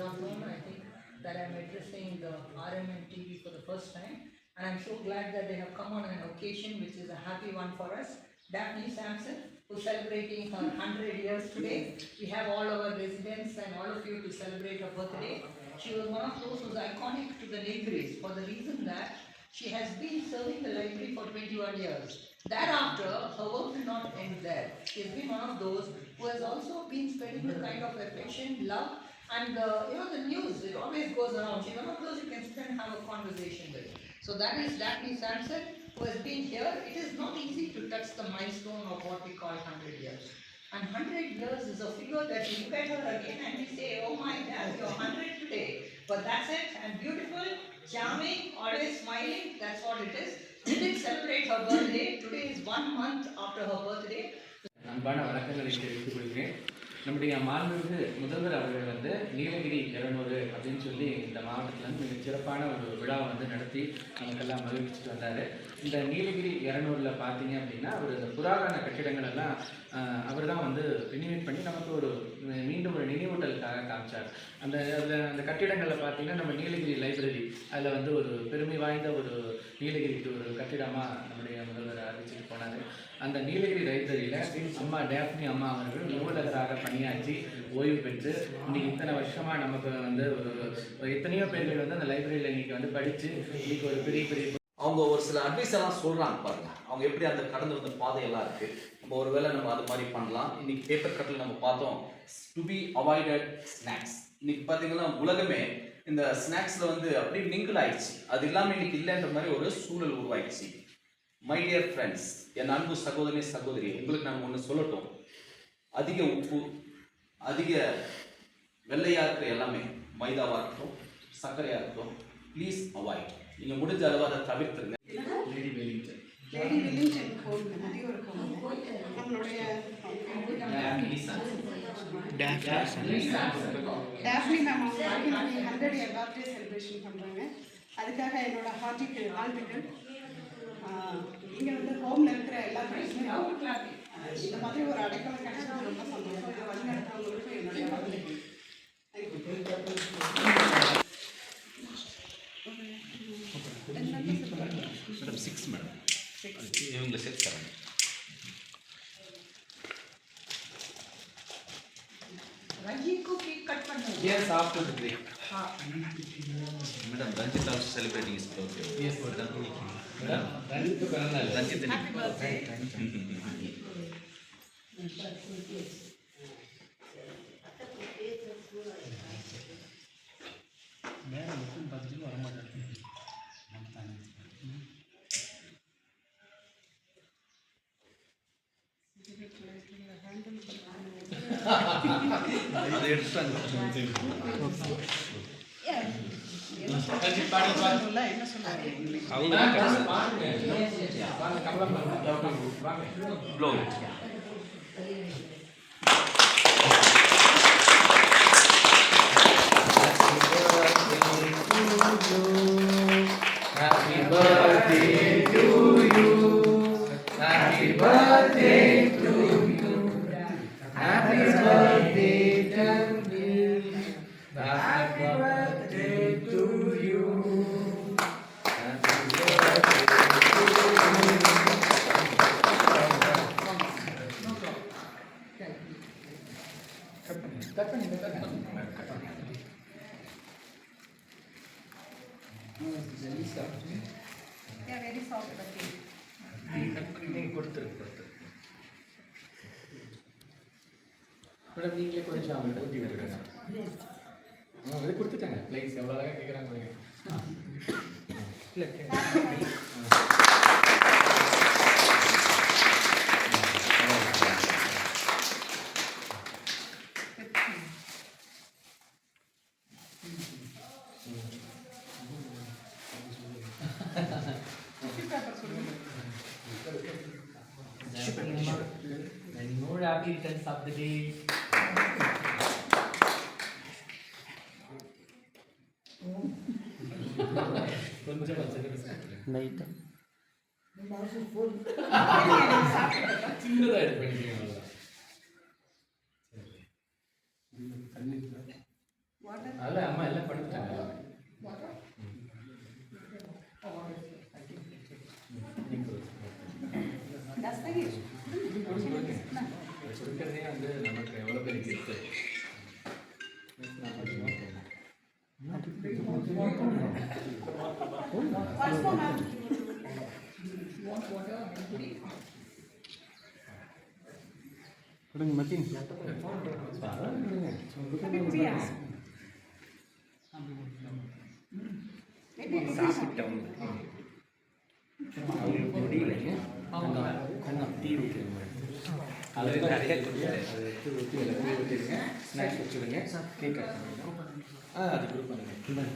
I think that I'm addressing the RMN TV for the first time. And I'm so glad that they have come on an occasion which is a happy one for us. Daphne Sampson, who's celebrating her 100 years today. We have all our residents and all of you to celebrate her birthday. She was one of those who's iconic to the Nilgiris for the reason that she has been serving the library for 21 years. Thereafter, her work did not end there. She has been one of those who has also been spreading the kind of affection, love, and uh, you know the news. It always goes around. She's one of those you can sit and have a conversation with. So that is Daphne Sampson, who has been here. It is not easy to touch the milestone of what we call 100 years. And 100 years is a figure that you look at her again and we say, oh my God, you're 100 today. But that's it, and beautiful, charming, always smiling, that's what it is. She did celebrate her birthday. Today is one month after her birthday. அன்பான வணக்கங்களை தெரிவித்துக் கொள்கிறேன் நம்முடைய மாண்புமிகு முதல்வர் அவர்கள் வந்து நீலகிரி இரநூறு அப்படின்னு சொல்லி இந்த மாவட்டத்தில் வந்து சிறப்பான ஒரு விழாவை வந்து நடத்தி நமக்கெல்லாம் மகிழ்ச்சிட்டு வந்தார். இந்த நீலகிரி இரநூறில் பார்த்தீங்க அப்படின்னா அவர் இந்த புராதன கட்டிடங்கள் எல்லாம் அவர் தான் வந்து ரினிவேட் பண்ணி நமக்கு ஒரு மீண்டும் ஒரு நினைவூட்டலுக்காக காமிச்சார். அந்த அதில் அந்த கட்டிடங்களில் பார்த்தீங்கன்னா நம்ம நீலகிரி லைப்ரரி அதில் வந்து ஒரு பெருமை வாய்ந்த ஒரு நீலகிரிக்கு ஒரு கட்டிடமாக நம்முடைய முதல்வர் அறிவிச்சிட்டு போனார். அந்த நீலகிரி லைப்ரரியில் அம்மா டேப்னி அம்மா அவர்கள் நூலகராக பணியாற்றி ஓய்வு பெற்று இன்னைக்கு இத்தனை வருஷமாக நமக்கு வந்து ஒரு ஒரு எத்தனையோ பேர்கள் வந்து அந்த லைப்ரரியில் இன்னைக்கு வந்து படித்து இன்னைக்கு ஒரு பெரிய பெரிய அவங்க ஒரு சில அட்வைஸ் எல்லாம் சொல்றாங்க பாருங்க. அவங்க எப்படி அந்த கடந்து வந்த பாதையெல்லாம் இருக்கு. நம்ம ஒருவேளை நம்ம அது மாதிரி பண்ணலாம். இன்னைக்கு பேப்பர் கட்டில் நம்ம பார்த்தோம் டு பி அவாய்டட் ஸ்நாக்ஸ் இன்னைக்கு பார்த்தீங்கன்னா உலகமே இந்த ஸ்நாக்ஸ்ல வந்து அப்படியே மிங்கிள் ஆயிடுச்சு. அது இல்லாமல் இன்னைக்கு இல்லைன்ற மாதிரி ஒரு சூழல் உருவாயிடுச்சு. மை டியர் ஃப்ரெண்ட்ஸ் என் அன்பு சகோதரி சகோதரி உங்களுக்கு நாங்கள் ஒன்று சொல்லட்டும். அதிக உப்பு அதிக வெள்ளையாக இருக்கிற எல்லாமே மைதாவாக இருக்கட்டும் சர்க்கரையாக இருக்கட்டும் ப்ளீஸ் அவாய்ட் நீங்கள் முடிஞ்ச அளவு அதை தவிர்த்துருங்க. லேடி வெலிங்டன் லேடி கோவில் நம்மளுடைய டேஃப்னி மேம் அவங்க ஹண்ட்ரட் இயர் பர்த்டே செலிப்ரேஷன் பண்ணுறாங்க அதுக்காக என்னோட ஹார்ட்டிக்கு வாழ்த்துக்கள். நீங்கள் வந்து ஹோமில் இருக்கிற எல்லா இந்த மாதிரி ஒரு அடைக்கலம் கிடைச்சது ரொம்ப சந்தோஷம். doing the sixth seven. Ranjit को केक कट करना है. Yes, after the break. हाँ. Madam, Ranjit also celebrating his birthday. Yes, madam. Madam, Ranjit तो करना है. Ranjit. Happy birthday. அதை எடுத்துட்டாங்க அவங்க வெரி சாஃப்ட் மேடம் நீங்களே கொஞ்சம் அவங்கள்ட்ட ஊட்டி விட்டுருங்க அவங்க கொடுத்துட்டாங்க பிளேஸ் எவ்வளோ அழகாக கேட்குறாங்க இல்லை more applicants of the day. Night ಚಿನ್ನದ கொடுக்கறதே வந்து நமக்கு எவ்வளோ பெரிய gift what's ma'am You want water? Anybody? கொடுங்க மத்தின் சாப்பிட்டவங்க அவங்களுக்கு முடியலைங்க கண்ணம் டீ ஊற்றிடுங்க அதில் நிறைய அதை எடுத்து ஊற்றி ஊற்றிடுங்க ஸ்நாக்ஸ் வச்சுடுங்க கேக் கட் பண்ணுங்க ஆ அது குரூப் பண்ணுங்க